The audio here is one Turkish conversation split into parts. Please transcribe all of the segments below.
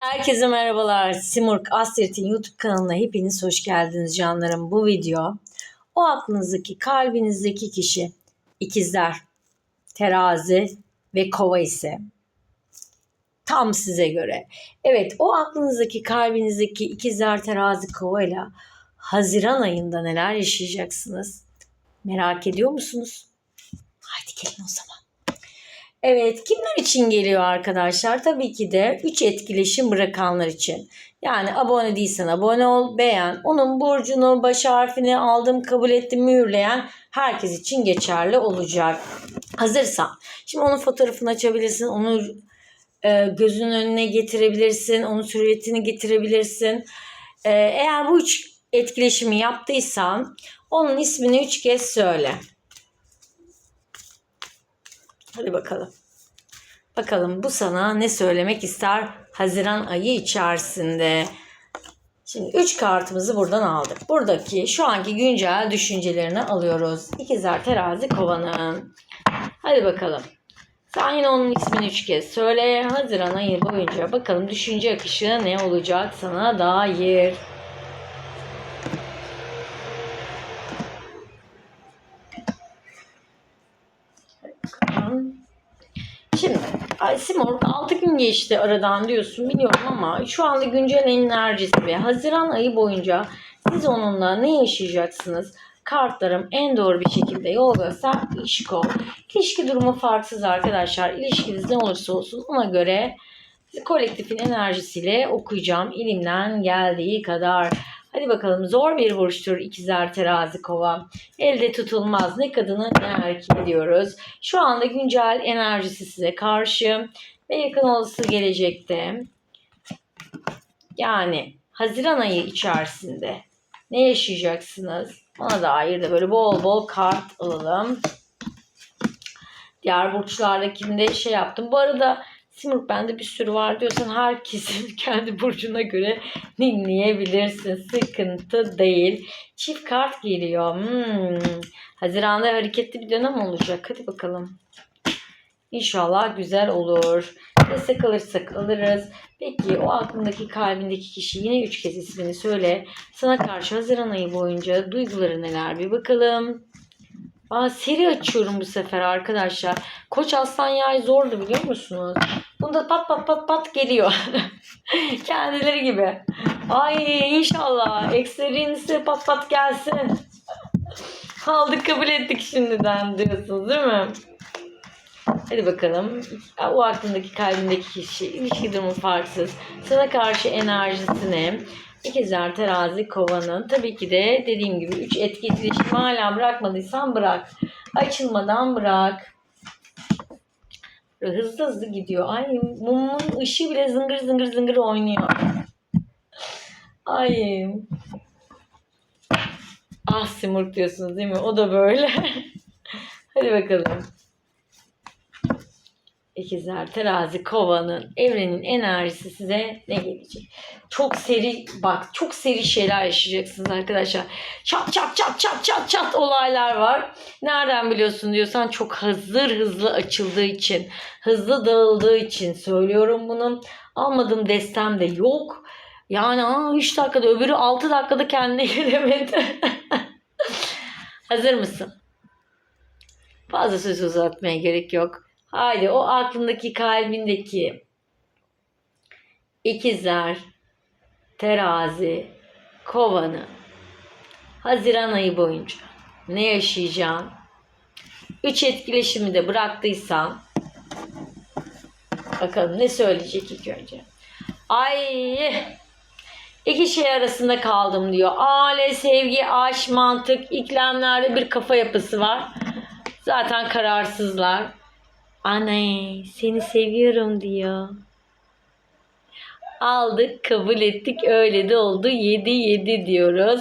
Herkese merhabalar. Simurg Asret'in YouTube kanalına hepiniz hoş geldiniz canlarım. Bu video o aklınızdaki, kalbinizdeki kişi ikizler, terazi ve kova ise tam size göre. Evet o aklınızdaki, kalbinizdeki ikizler, terazi, kova ile Haziran ayında neler yaşayacaksınız? Merak ediyor musunuz? Haydi gelin o zaman. Evet, kimler için geliyor arkadaşlar? Tabii ki de 3 etkileşim bırakanlar için. Yani abone değilsen abone ol, beğen. Onun burcunu, baş harfini aldım, kabul ettim, mühürleyen herkes için geçerli olacak. Hazırsan. Şimdi onun fotoğrafını açabilirsin. Onu e, gözünün önüne getirebilirsin. Onun silüetini getirebilirsin. E, eğer bu üç etkileşimi yaptıysan onun ismini üç kez söyle. Hadi bakalım. Bakalım bu sana ne söylemek ister Haziran ayı içerisinde. Şimdi 3 kartımızı buradan aldık. Buradaki şu anki güncel düşüncelerini alıyoruz. İkizler terazi kovanın. Hadi bakalım. Sen yine onun ismini üç kez söyle. Haziran ayı boyunca bakalım düşünce akışı ne olacak sana dair. Şimdi ay Simon 6 gün geçti aradan diyorsun biliyorum ama şu anda güncel enerjisi ve Haziran ayı boyunca siz onunla ne yaşayacaksınız? Kartlarım en doğru bir şekilde yol göster ilişko. İlişki durumu farksız arkadaşlar. İlişkiniz ne olursa olsun ona göre kolektifin enerjisiyle okuyacağım elimden geldiği kadar. Hadi bakalım zor bir burçtur ikizler terazi kova. Elde tutulmaz ne kadını ne erkeği diyoruz. Şu anda güncel enerjisi size karşı ve yakın olası gelecekte yani Haziran ayı içerisinde ne yaşayacaksınız? Ona dair de böyle bol bol kart alalım. Diğer burçlardakinde şey yaptım. Bu arada Simurg bende bir sürü var diyorsan herkesin kendi burcuna göre dinleyebilirsin. Sıkıntı değil. Çift kart geliyor. Hmm. Haziran'da hareketli bir dönem olacak. Hadi bakalım. İnşallah güzel olur. Destek alırsak alırız. Peki o aklındaki kalbindeki kişi yine üç kez ismini söyle. Sana karşı Haziran ayı boyunca duyguları neler bir bakalım. Aa, seri açıyorum bu sefer arkadaşlar. Koç aslan yay zordu biliyor musunuz? Bunda pat pat pat pat geliyor. Kendileri gibi. Ay inşallah. Ekserinize pat pat gelsin. Aldık kabul ettik şimdiden diyorsunuz değil mi? Hadi bakalım. O aklındaki kalbindeki kişi ilişki durumu farksız. Sana karşı enerjisini İkizler terazi kovanın tabii ki de dediğim gibi 3 etki etkileşimi hala bırakmadıysan bırak. Açılmadan bırak. Hızlı hızlı gidiyor. Ay mumun ışığı bile zıngır zıngır zıngır oynuyor. Ay. Ah simurg diyorsunuz değil mi? O da böyle. Hadi bakalım. İkizler, terazi, kovanın, evrenin enerjisi size ne gelecek? Çok seri, bak çok seri şeyler yaşayacaksınız arkadaşlar. Çat çat çat çat çat çat olaylar var. Nereden biliyorsun diyorsan çok hazır hızlı açıldığı için, hızlı dağıldığı için söylüyorum bunu. Almadığım destem de yok. Yani aa, 3 dakikada öbürü 6 dakikada kendine gelemedi. hazır mısın? Fazla söz uzatmaya gerek yok. Haydi o aklındaki kalbindeki ikizler, terazi, kovanı Haziran ayı boyunca ne yaşayacağın üç etkileşimi de bıraktıysan bakalım ne söyleyecek ilk önce. Ay iki şey arasında kaldım diyor. Aile, sevgi, aşk, mantık, iklemlerde bir kafa yapısı var. Zaten kararsızlar. Anne seni seviyorum diyor. Aldık kabul ettik öyle de oldu 7 7 diyoruz.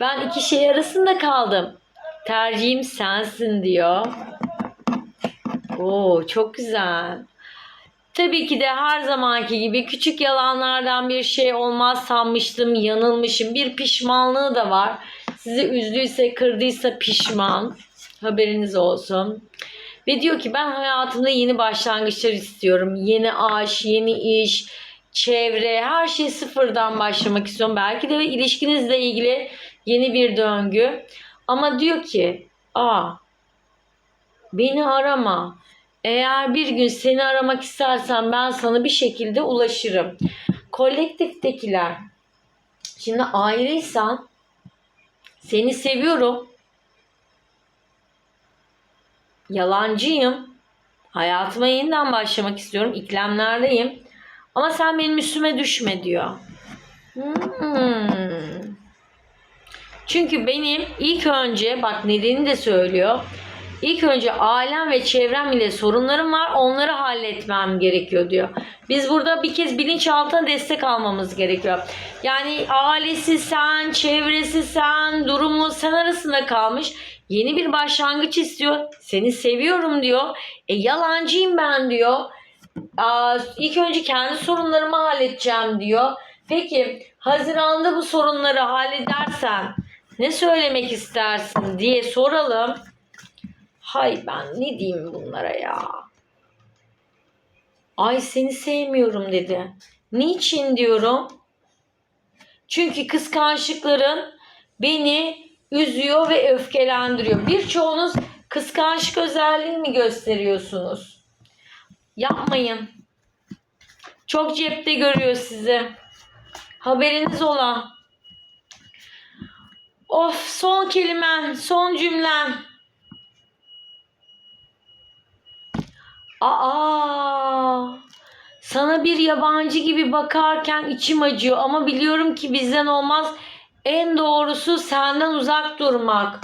Ben iki şey arasında kaldım. Tercihim sensin diyor. Oo çok güzel. Tabii ki de her zamanki gibi küçük yalanlardan bir şey olmaz sanmıştım, yanılmışım. Bir pişmanlığı da var. Sizi üzdüyse, kırdıysa pişman. Haberiniz olsun. Ve diyor ki ben hayatımda yeni başlangıçlar istiyorum. Yeni aş, yeni iş, çevre, her şey sıfırdan başlamak istiyorum. Belki de ilişkinizle ilgili yeni bir döngü. Ama diyor ki, aa beni arama. Eğer bir gün seni aramak istersen ben sana bir şekilde ulaşırım. Kolektiftekiler. Şimdi ayrıysan seni seviyorum. Yalancıyım. Hayatıma yeniden başlamak istiyorum. İklemlerdeyim. Ama sen benim üstüme düşme diyor. Hmm. Çünkü benim ilk önce bak nedeni de söylüyor. İlk önce ailem ve çevrem ile sorunlarım var. Onları halletmem gerekiyor diyor. Biz burada bir kez bilinçaltına destek almamız gerekiyor. Yani ailesi sen, çevresi sen, durumu sen arasında kalmış. Yeni bir başlangıç istiyor. Seni seviyorum diyor. E yalancıyım ben diyor. Aa, ilk önce kendi sorunlarımı halledeceğim diyor. Peki Haziran'da bu sorunları halledersen ne söylemek istersin diye soralım. Hay ben ne diyeyim bunlara ya? Ay seni sevmiyorum dedi. Niçin diyorum? Çünkü kıskançlıkların beni üzüyor ve öfkelendiriyor. Birçoğunuz kıskançlık özelliği mi gösteriyorsunuz? Yapmayın. Çok cepte görüyor sizi. Haberiniz ola. Of son kelimen, son cümlen. Aa, sana bir yabancı gibi bakarken içim acıyor ama biliyorum ki bizden olmaz. En doğrusu senden uzak durmak.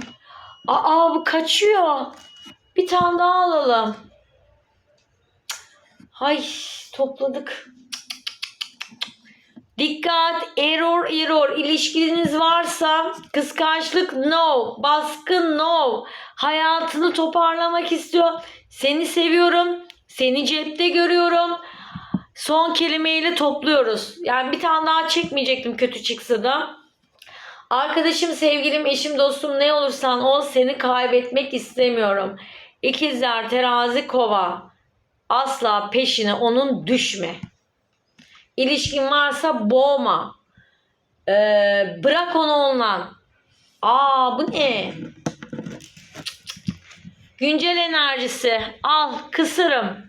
Aa bu kaçıyor. Bir tane daha alalım. Hay topladık. Dikkat, error, error. İlişkiniz varsa kıskançlık no, baskın no. Hayatını toparlamak istiyor. Seni seviyorum. Seni cepte görüyorum. Son kelimeyle topluyoruz. Yani bir tane daha çekmeyecektim kötü çıksa da. Arkadaşım, sevgilim, eşim, dostum ne olursan ol seni kaybetmek istemiyorum. İkizler, terazi, kova. Asla peşine onun düşme. İlişkin varsa boğma. Ee, bırak onu ondan. Aa bu ne? Güncel enerjisi. Al kısırım.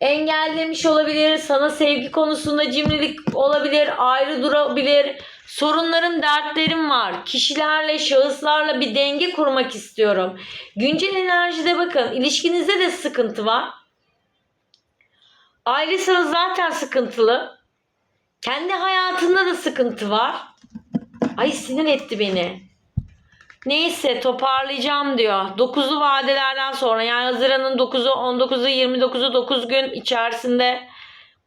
Engellemiş olabilir. Sana sevgi konusunda cimrilik olabilir. Ayrı durabilir. Sorunlarım, dertlerim var. Kişilerle, şahıslarla bir denge kurmak istiyorum. Güncel enerjide bakın. ilişkinizde de sıkıntı var. Ailesiniz zaten sıkıntılı. Kendi hayatında da sıkıntı var. Ay sinir etti beni. Neyse toparlayacağım diyor. 9'lu vadelerden sonra yani Haziran'ın 9'u, 19'u, 29'u 9 gün içerisinde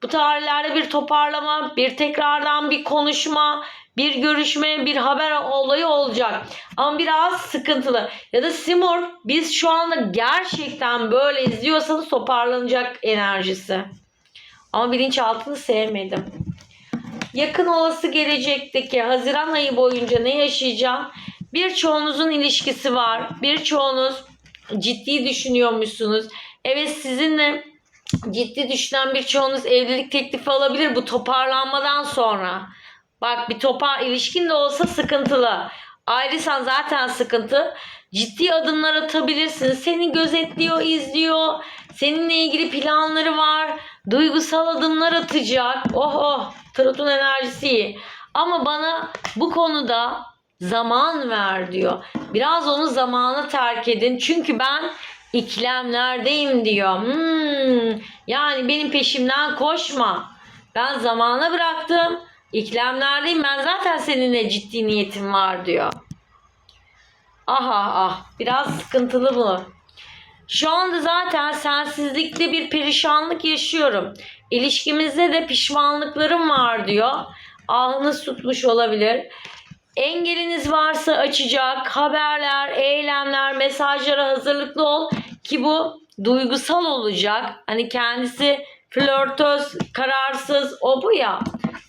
bu tarihlerde bir toparlama, bir tekrardan bir konuşma, bir görüşme, bir haber olayı olacak. Ama biraz sıkıntılı. Ya da Simur biz şu anda gerçekten böyle izliyorsanız toparlanacak enerjisi. Ama bilinçaltını sevmedim. Yakın olası gelecekteki Haziran ayı boyunca ne yaşayacağım? Birçoğunuzun ilişkisi var. Birçoğunuz ciddi düşünüyormuşsunuz. Evet sizinle ciddi düşünen birçoğunuz evlilik teklifi alabilir bu toparlanmadan sonra. Bak bir topar ilişkin de olsa sıkıntılı. Ayrıysan zaten sıkıntı. Ciddi adımlar atabilirsiniz. Seni gözetliyor, izliyor. Seninle ilgili planları var. Duygusal adımlar atacak. Oh oh. Tarot'un enerjisi iyi. Ama bana bu konuda zaman ver diyor. Biraz onu zamana terk edin. Çünkü ben iklemlerdeyim diyor. Hmm, yani benim peşimden koşma. Ben zamana bıraktım. İklemlerdeyim. Ben zaten seninle ciddi niyetim var diyor. Aha ah biraz sıkıntılı bu. Şu anda zaten sensizlikte bir perişanlık yaşıyorum. İlişkimizde de pişmanlıklarım var diyor. Ahınız tutmuş olabilir. Engeliniz varsa açacak haberler, eylemler, mesajlara hazırlıklı ol ki bu duygusal olacak. Hani kendisi flörtöz, kararsız o bu ya.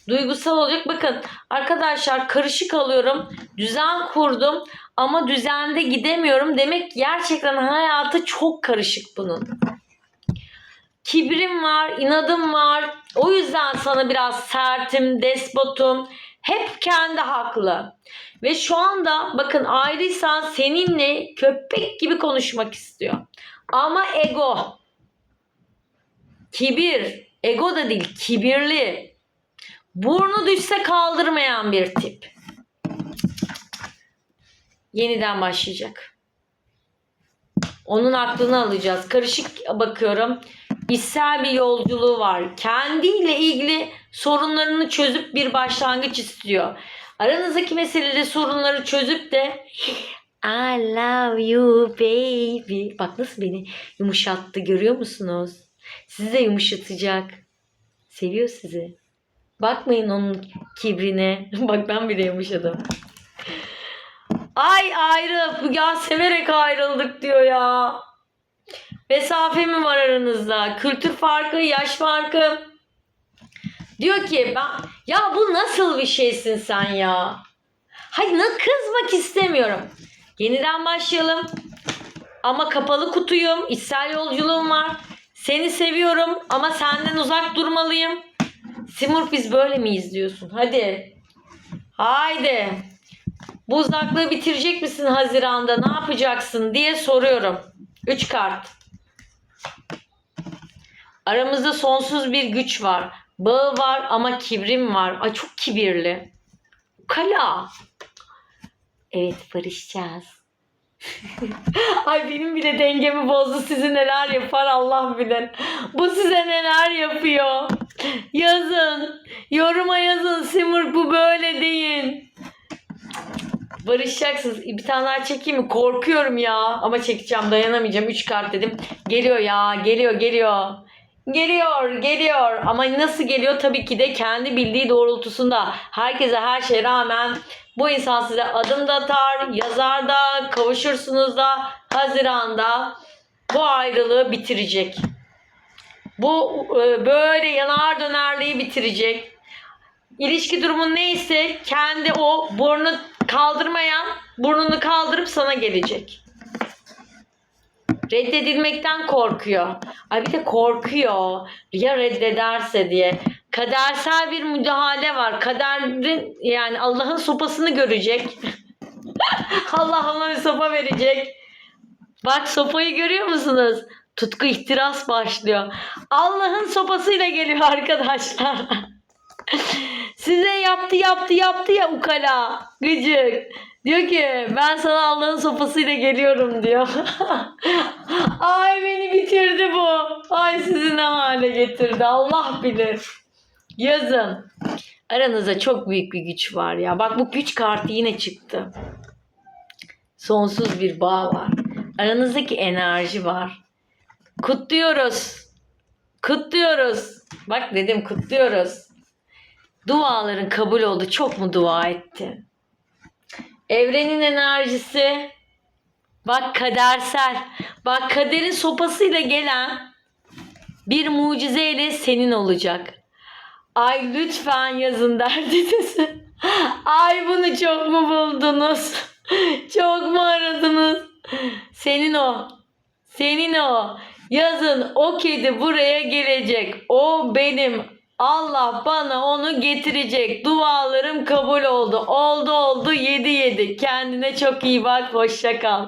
Duygusal olacak. Bakın arkadaşlar karışık alıyorum. Düzen kurdum ama düzende gidemiyorum. Demek gerçekten hayatı çok karışık bunun. Kibrim var, inadım var. O yüzden sana biraz sertim, despotum. Hep kendi haklı. Ve şu anda bakın ayrıysan seninle köpek gibi konuşmak istiyor. Ama ego. Kibir. Ego da değil, kibirli. Burnu düşse kaldırmayan bir tip. Yeniden başlayacak. Onun aklını alacağız. Karışık bakıyorum. İçsel bir yolculuğu var. Kendiyle ilgili sorunlarını çözüp bir başlangıç istiyor. Aranızdaki meselede sorunları çözüp de I love you baby. Bak nasıl beni yumuşattı görüyor musunuz? Sizi de yumuşatacak. Seviyor sizi. Bakmayın onun kibrine. Bak ben bile yumuşadım. Ay ayrı. Ya severek ayrıldık diyor ya. Mesafe mi var aranızda? Kültür farkı, yaş farkı. Diyor ki ben ya bu nasıl bir şeysin sen ya? Hayır kızmak istemiyorum. Yeniden başlayalım. Ama kapalı kutuyum. içsel yolculuğum var. Seni seviyorum ama senden uzak durmalıyım. Simur biz böyle miyiz diyorsun. Hadi. Haydi. Bu uzaklığı bitirecek misin Haziran'da? Ne yapacaksın diye soruyorum. 3 kart. Aramızda sonsuz bir güç var. Bağı var ama kibrim var. Ay çok kibirli. Kala. Evet barışacağız. Ay benim bile dengemi bozdu. Sizi neler yapar Allah bilir. Bu size neler yapıyor. Yoruma yazın. Simur bu böyle deyin. Barışacaksınız. Bir tane daha çekeyim mi? Korkuyorum ya. Ama çekeceğim dayanamayacağım. 3 kart dedim. Geliyor ya. Geliyor geliyor. Geliyor geliyor. Ama nasıl geliyor? Tabii ki de kendi bildiği doğrultusunda. Herkese her şeye rağmen bu insan size adım da atar. Yazar da. Kavuşursunuz da. Haziranda bu ayrılığı bitirecek. Bu e, böyle yanar dönerliği bitirecek. İlişki durumun neyse kendi o burnu kaldırmayan burnunu kaldırıp sana gelecek. Reddedilmekten korkuyor. Ay bir de korkuyor. Ya reddederse diye. Kadersel bir müdahale var. Kaderin yani Allah'ın sopasını görecek. Allah ona bir sopa verecek. Bak sopayı görüyor musunuz? Tutku ihtiras başlıyor. Allah'ın sopasıyla geliyor arkadaşlar. Size yaptı yaptı yaptı ya ukala gıcık. Diyor ki ben sana Allah'ın sopasıyla geliyorum diyor. Ay beni bitirdi bu. Ay sizi ne hale getirdi Allah bilir. Yazın. Aranızda çok büyük bir güç var ya. Bak bu güç kartı yine çıktı. Sonsuz bir bağ var. Aranızdaki enerji var. Kutluyoruz. Kutluyoruz. Bak dedim kutluyoruz. Duaların kabul oldu. Çok mu dua etti? Evrenin enerjisi. Bak kadersel. Bak kaderin sopasıyla gelen bir mucizeyle senin olacak. Ay lütfen yazın derdiniz. Ay bunu çok mu buldunuz? Çok mu aradınız? Senin o. Senin o. Yazın o kedi buraya gelecek. O benim. Allah bana onu getirecek. Dualarım kabul oldu. Oldu oldu yedi yedi. Kendine çok iyi bak. Hoşça kal.